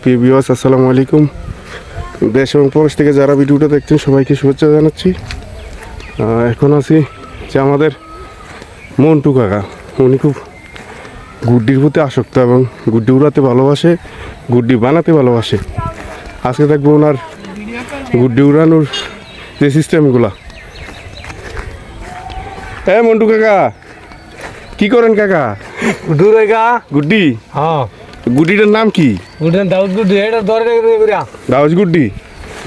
প্রিয় ভিউয়ার্স আসসালামু আলাইকুম। দেশ এবং প্রবাস থেকে যারা ভিডিওটা দেখছেন, সবাইকে শুভেচ্ছা জানাচ্ছি। এখন আছি যে আমাদের মন্টু কাকা। উনি খুব গুড্ডির প্রতি আসক্ত এবং গুড্ডি উড়াতে ভালোবাসে, গুড্ডি বানাতে ভালোবাসে। আজকে দেখব ওনার গুড্ডি উড়ানোর যে সিস্টেমগুলা হ্যাঁ মন্টু কাকা! কি করেন কাকা? দূরে গা। গুড্ডি? হ্যাঁ। গুড্ডিটার নাম কি? উঠেন দাউদ গুড্ডি এটা ধরে রেখে করিয়া। দাওয়াজ গুড্ডি?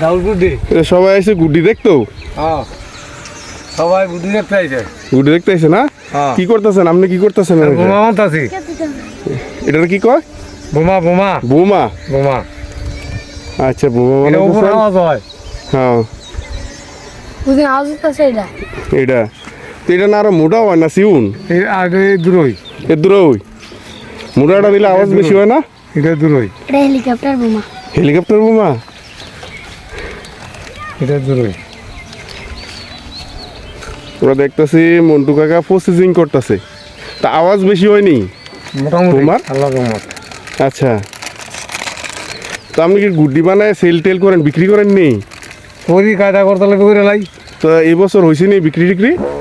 দাউদ গুড্ডি। সবাই এসে গুড্ডি দেখতো? হ্যাঁ। সবাই গুড্ডি দেখতে আইছে। গুড্ডি দেখতে এসে না? হ্যাঁ। কি করতেছেন? আপনি কি করতেছেন? বোমা মানতাছি এটা কি কয়? বোমা বোমা। বোমা? বোমা। আচ্ছা বোমা এটা উপর আওয়াজ হয়। হ্যাঁ। বুঝি আওয়াজ হচ্ছে এটা এটা তো এটা না আরও মোটা হয় না সিউন এই আগে দূরই। এ দূর ওই মোটাটা দিলে আওয়াজ বেশি হয় না? এটা দূরই। এটা হেলিকপ্টার বোমা। হেলিকপ্টার বোমা? এটা দূরই। ওরা দেখতেছি মন্টু কাকা প্রসেসিং করতেছে। তা আওয়াজ বেশি হয়নি? মোটামুটি বোমার? আল্লাহ রহমত। আচ্ছা। তো আপনি কি গুড্ডি বানায় সেল টেল করেন বিক্রি করেন নি করি কায়দা করতে লাগবে করে লাই। তো এই বছর হয়েছে নি বিক্রি টিক্রি আরে।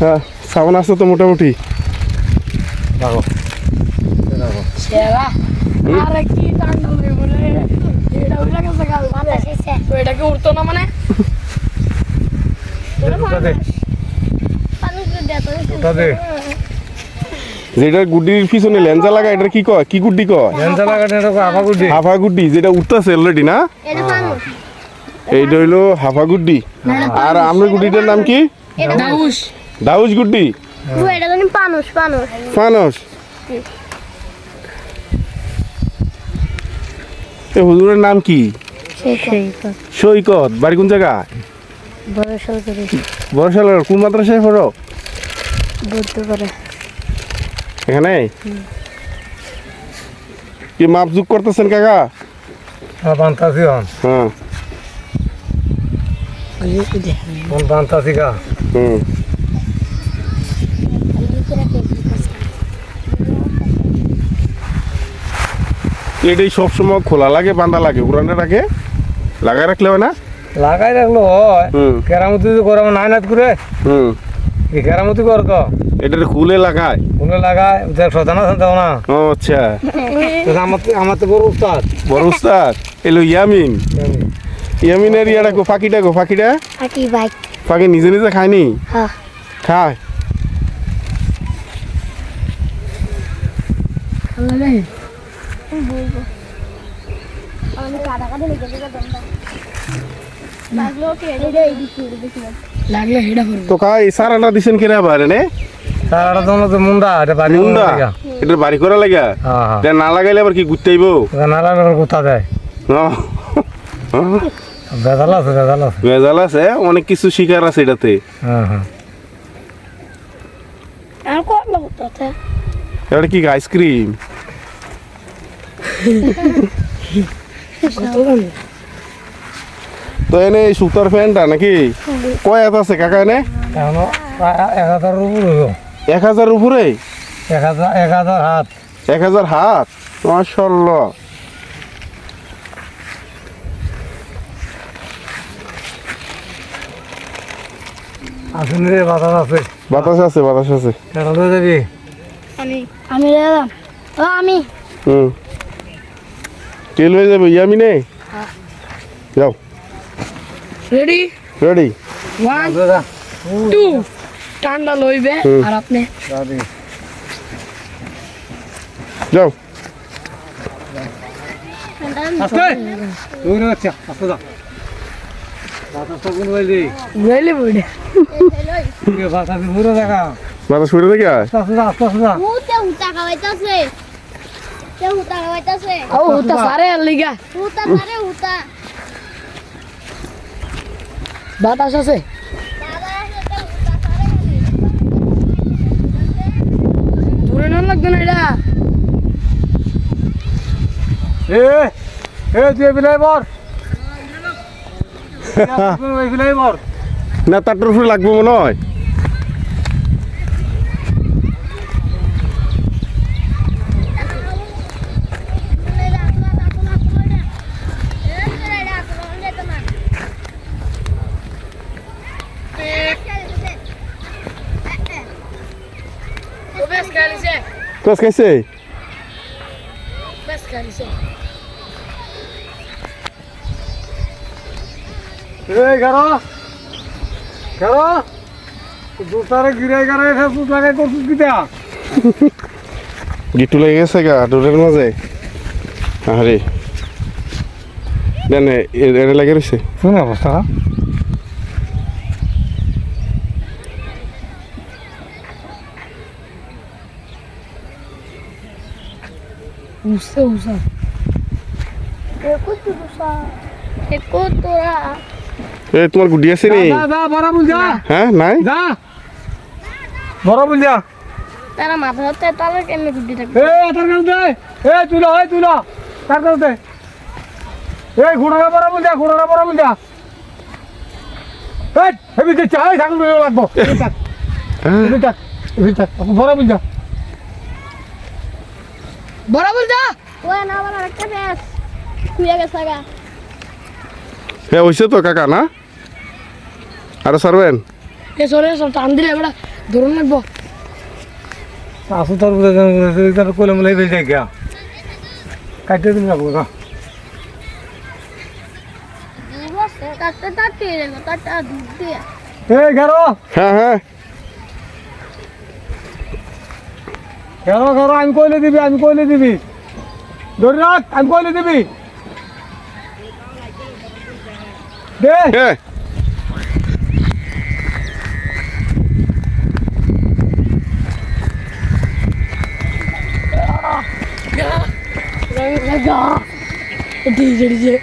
হ্যাঁ সাবান আছে তো মোটামুটি। দেখো। সেরা। আরে কি টান্ডা বলে। এটা উড়া গেছে গাল তো এটাকে উড়তো না মানে? দে। যেটা গুড্ডির পিছনে লেঞ্জা লাগা এটা কি কয়? কি গুড্ডি কয়? লেন্সা লাগাতে এটা আফা গুড্ডি হাফা গুড্ডি যেটা উঠতেছে অলরেডি না? এইটা হইল হাফা গুড্ডি আর আমরা গুড্ডিটার নাম কি? দাউস। দাউজ গুড্ডি এ হুজুরের নাম কি? সৈকত। বাড়ি কোন জায়গা? বরিশালের কোন মাদ্রাসায় পড়ো? এখানে কি মাপ যুগ করতেছেন কাকা? বান্তাসি হন হ্যাঁ। বান্তাসি গা? হুম। এটাই সবসময় খোলা লাগে বান্ধা লাগে উড়ানে রাখে লাগাই রাখলে হয় না? লাগাই রাখল হয়। হুম। কেরামতি তো করে নাই নাচ করে হুম। কেরামতি কর তো। এটা খুলে লাগায়? ফুলে লাগায়? দেখ না? ও আচ্ছা। তো আমার তো- আমার তো বড় উস্তাদ। বড় উস্তাদ? এলো ইয়ামিন। ইয়ামিনের ইয়াটা গো ফাঁকিটা গো ফাঁকিটা? আকি বাইক। ফাঁকি নিজে নিজে খায়নি? হ্যাঁ। খায়। লাগল কি? হেডা তো খাই সারাটা দিছেন কিনা বারে নে তারা তো তো মুন্ডা এটা বাড়ি মুন্ডা এটা বাড়ি করা লাগা? হ্যাঁ হ্যাঁ। না লাগাইলে আবার কি ঘুরতে আইব? নালা কোথা দেয় বেদাল আছে বেদাল আছে। ভেজাল আছে অনেক কিছু শিকার আছে এটাতে। হ্যাঁ হ্যাঁ। এটা কি আইসক্রিম? তো এনে সুতার ফ্যানটা নাকি? কয় হাত আছে কাকা এনে? এক হাজার উপর এক হাজার উপরে? এক হাজার এক হাজার হাত। এক হাজার হাত? মাশাল্লাহ আসুন রে বাতাস আছে। বাতাস আছে বাতাস আছে। কেন যাবি? আমি আমি দাম ও আমি। হুম। তেল হয়ে যাবে ইয়ামি নে। যাও। রেডি রেডি ওয়ান টু ঠান্ডা লইবে আর আপনি দাদি যাও। আস্তে। তুই রে আচ্ছা আস্তে যা বাতাসটা কোন বাইলি উড়াইলে বইডে বাতাস পুরো দেখা বাতাস ছুটে দেখে আয় আস্তে যা আস্তে আস্তে যা হুতে হুতা খাওয়াইতাছে তে হুতা খাওয়াইতাছে ও তা সারে আর লিগা হুতা মারে হুতা বাতাস আছে দাদা তে হুতা সারে দূরে না লাগবে না এটা এ এ তুই বিলাই বর বিলাই বর না তারটার উপরে লাগবে মনে হয়। O vezi că alice? কস খাইছে Vezi că alice? এই গারো। গারো দুটারে গিরে গিরে ফেসবুক লাগাই করছিস কিটা গিটু লেগে গেছে গা ডোরের মাঝে। আরে দেন এনে লাগে রয়েছে শুনে অবস্থা? usa. এ তোমার গুডি আছে নি? যা যা বড় বুল যা। হ্যাঁ নাই? যা। বড় বুল যা। তারা মাথা হতে তারা কেমনে গুড্ডি থাকবে? এ তার কাছে দে। এ তুলো এ তুলো তার কাছে দে। এই বড় বুল যা বড় বুল যা। এই হেবি দে চাই লাগবো। থাক। হ্যাঁ, থাক বড় বুল যা। Bora, Bulda! ও না আমার একটা ব্যাস। খুইয়া গেছে গা হ্যাঁ হয়েছে তো কাকা না? আরও সারবেন। এ সরে সব টান দিলে এবার ধরুন লাগবো। আসু তোর তার কোলে মলে বেল যাই গা কাটতে দিন লাগবো না তারটা যাব হ্যাঁ হ্যাঁ। গেরো আমি কইলে দিবি আমি কইলে দিবি। ধরে রাখ আমি কইলে দিবি। দে হ্যাঁ ডিজে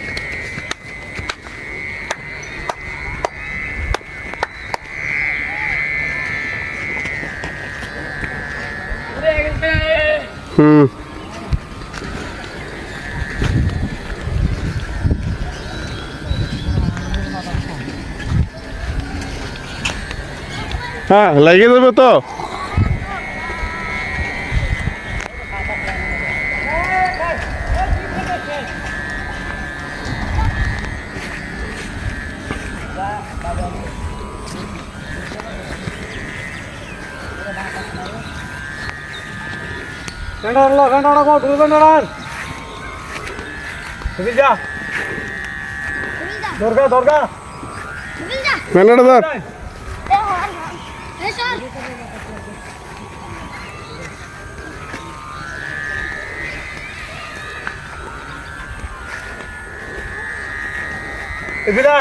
হ্যাঁ লাগিয়ে দেবে তো সেন্টার লো সেন্টার কো তুই সেন্টার তুই যা ไม่ได้